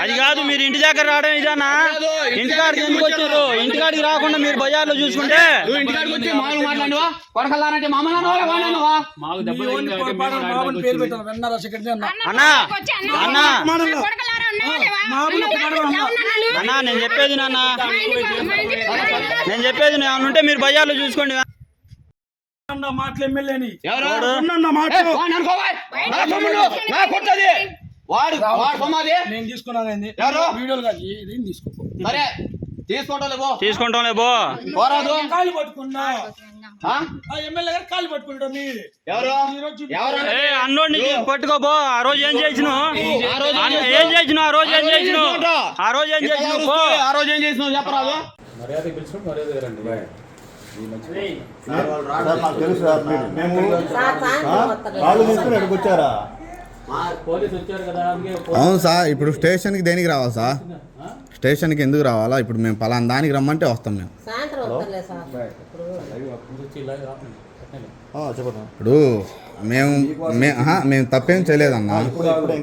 అది కాదు మీరు ఇంటి దగ్గర రావడం ఇదానా? ఇంటికాడికి ఎందుకు వచ్చారు? ఇంటికాడికి రాకుండా మీరు బజార్లో చూసుకుంటే? అన్న. నేను చెప్పేది నాన్న. నేను చెప్పేది నేను ఉంటే మీరు బజార్లో చూసుకోండి. మాటలు ఎమ్మెల్యేని. ఎవరు? మాటలు నా కొట్టది వాడు వాడు సమాధి నేను తీసుకున్నాను ఏంది? ఎవరు? వీడియోలు కాదు ఏదేం తీసుకో. సరే తీసుకుంటా పో. తీసుకుంటాంలే బో పోరాదు. కాలు పట్టుకున్నా. ఆ? ఆ ఎమ్మెల్యే గారు కాలు పట్టుకుంటాం మీ. ఎవరు? ఎవరు ఏ అన్నోడిని పట్టుకో బో ఆ రోజు ఏం చేసినావు? ఆ రోజు ఏం చేసినావు? ఆ రోజు ఏం చేసినావు? ఆ రోజు ఏం చేసినావు? పో. ఆ రోజు ఏం చేసినావు? చెప్పరాదు రండి సార్ మాకు తెలుసు మేము? వాళ్ళు తీసుకుని వచ్చారా? అవును సార్ ఇప్పుడు స్టేషన్కి దేనికి రావాలి సార్? స్టేషన్కి ఎందుకు రావాలా? ఇప్పుడు మేము పలానా దానికి రమ్మంటే వస్తాం మేము. ఇప్పుడు మేము మేము తప్పేం చేయలేదన్నా.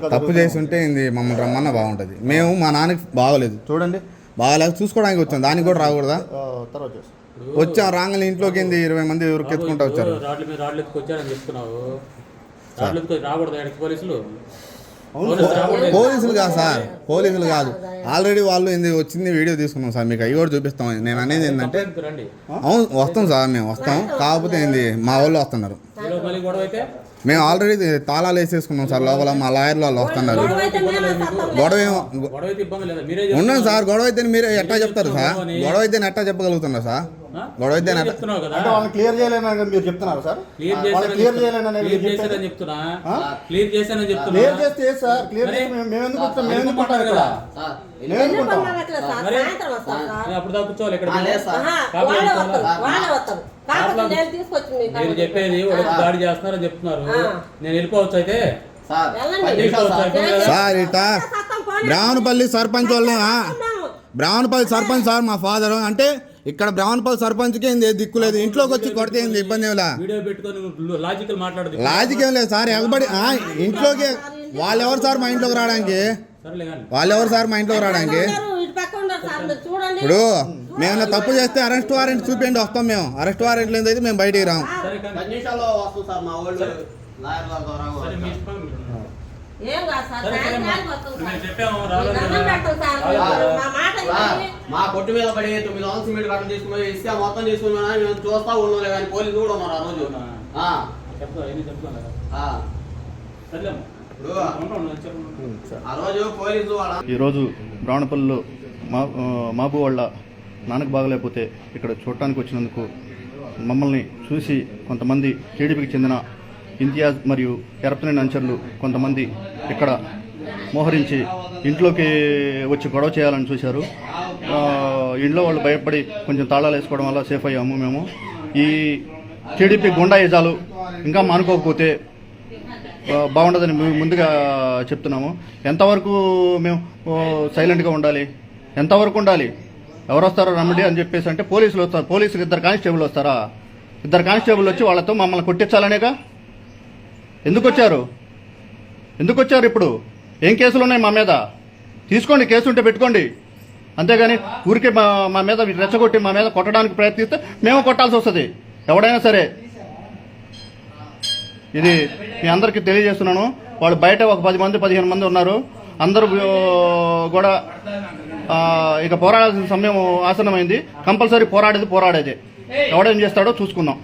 తప్పు చేసి ఉంటే ఇది మమ్మల్ని రమ్మన్నా బాగుంటుంది. మేము మా నాన్నకి బాగోలేదు. చూడండి. బాగాలేక చూసుకోవడానికి వచ్చాం. దానికి కూడా రాకూడదా? ఆ, తర్వాత చేస్తాం. వచ్చాం రాగానే ఇంట్లోకి ఏంది ఇరవై మంది ఉరికెత్తుకుంటూ వచ్చారు? రాకూడదు ఎక్కడికి పోలీసులు? పోలీసులు కాదు సార్. పోలీసులు కాదు. ఆల్రెడీ వాళ్ళు ఏంది వచ్చింది వీడియో తీసుకున్నాం సార్. మీకు అవి కూడా చూపిస్తాం. నేను అనేది ఏంటంటే అవును వస్తాం సార్ మేము వస్తాం. కాకపోతే ఏంది మా వాళ్ళు వస్తున్నారు. మేము ఆల్రెడీ తాళాలు వేసేసుకున్నాం సార్ లోపల మా లాయర్లు వాళ్ళు వస్తున్నారు. గొడవ ఉన్నాం సార్ గొడవ అయితే మీరు ఎట్టా చెప్తారు సార్? గొడవ అయితే ఎట్టా చెప్పగలుగుతున్నారు సార్? గొడవ అయితే ఎట్టా- చెప్తున్నావు కదా. అంటే వాళ్ళని క్లియర్ చేయలేనని మీరు చెప్తున్నారు సార్. క్లియర్ చేయలేనని. చెప్తున్నా? క్లియర్ చేశానని చెప్తున్నా క్లియర్ చేస్తే సార్? క్లియర్ మేము- మేము ఎందుకు వస్తాం? మేము ఎందుకు మరి? చెప్పేది దాడి చేస్తున్నారని చెప్తున్నారు. నేను వెళ్ళిపోవచ్చు అయితే? సార్. ఇట. బ్రాహ్మణపల్లి సర్పంచ్ వాళ్ళే ఆ? ఉన్నాము. బ్రాహ్మణపల్లి సర్పంచ్ సార్ మా ఫాదర్. అంటే ఇక్కడ బ్రాహ్మణపల్లి సర్పంచ్కి ఏంది దిక్కు లేదు. ఇంట్లోకి వచ్చి కొడితే ఏంది ఇబ్బంది ఏమిలా వీడియో పెట్టుకొని నువ్వు లాజికల్ మాట్లాడదు. లాజిక్ ఏం లేదు సార్. ఎగబడి ఇంట్లోకి వాళ్ళు ఎవరు సార్ మా ఇంట్లోకి రావడానికి? వాళ్ళు ఎవరు సార్ మా ఇంట్లోకి రావడానికి? ఉన్నారు, ఇటు పక్క ఉన్నారు సార్ మీరు చూడండి. ఇప్పుడు మేము తప్పు చేస్తే అరెస్ట్ వారెంట్ చూపించండి వస్తాం మేము. అరెస్ట్ వారెంట్ లేదైతే మేము బయటికి రాం. సరే కానీ. పది నిమిషాల్లో వస్తుంది సార్ మా కొట్టు మీద పడి తొమ్మిది వందల సిమెంట్ కట్టలు తీసుకుని ఇసుక మొత్తం తీసుకున్నా మేము చూస్తా ఉన్నాలే కానీ పోలీసులు కూడా ఉన్నారు ఆ రోజు. చెప్తాను ఈరోజు బ్రాహ్మణపల్లిలో మా ఆ, మాబు వాళ్ళ నాన్నకు బాగలేకపోతే ఇక్కడ చూడటానికి వచ్చినందుకు మమ్మల్ని చూసి కొంతమంది టీడీపీకి చెందిన ఇంతియాజ్ మరియు ఎరపతినేని అంచర్లు కొంతమంది ఇక్కడ మోహరించి ఇంట్లోకి వచ్చి గొడవ చేయాలని చూశారు. ఇంట్లో వాళ్ళు భయపడి కొంచెం తాళాలు వేసుకోవడం వల్ల సేఫ్ అయ్యాము మేము. ఈ టీడీపీ గుండాయిజాలు ఇంకా మానుకోకపోతే బాగుండదని ముందుగా చెప్తున్నాము. ఎంతవరకు మేము సైలెంట్గా ఉండాలి? ఎంతవరకు ఉండాలి? ఎవరు వస్తారో రమ్మండి అని చెప్పేసి అంటే పోలీసులు వస్తారు. పోలీసులు ఇద్దరు కానిస్టేబుల్ వస్తారా? ఇద్దరు కానిస్టేబుల్ వచ్చి వాళ్ళతో మమ్మల్ని కొట్టించాలనేగా? ఎందుకు వచ్చారు ఎందుకు వచ్చారు ఇప్పుడు? ఏం కేసులు ఉన్నాయి మా మీద? తీసుకోండి కేసు ఉంటే పెట్టుకోండి. అంతేగాని ఊరికే మా మా మీద రెచ్చగొట్టి మా మీద కొట్టడానికి ప్రయత్నిస్తే మేము కొట్టాల్సి వస్తుంది. ఎవడైనా సరే ఇది మీ అందరికీ తెలియజేస్తున్నాను. వాళ్ళు బయట ఒక పది మంది పదిహేను మంది ఉన్నారు. అందరూ కూడా ఇక పోరాడాల్సిన సమయం ఆసనమైంది కంపల్సరీ పోరాడేది పోరాడేది. ఎవడేం చేస్తాడో చూసుకుందాం.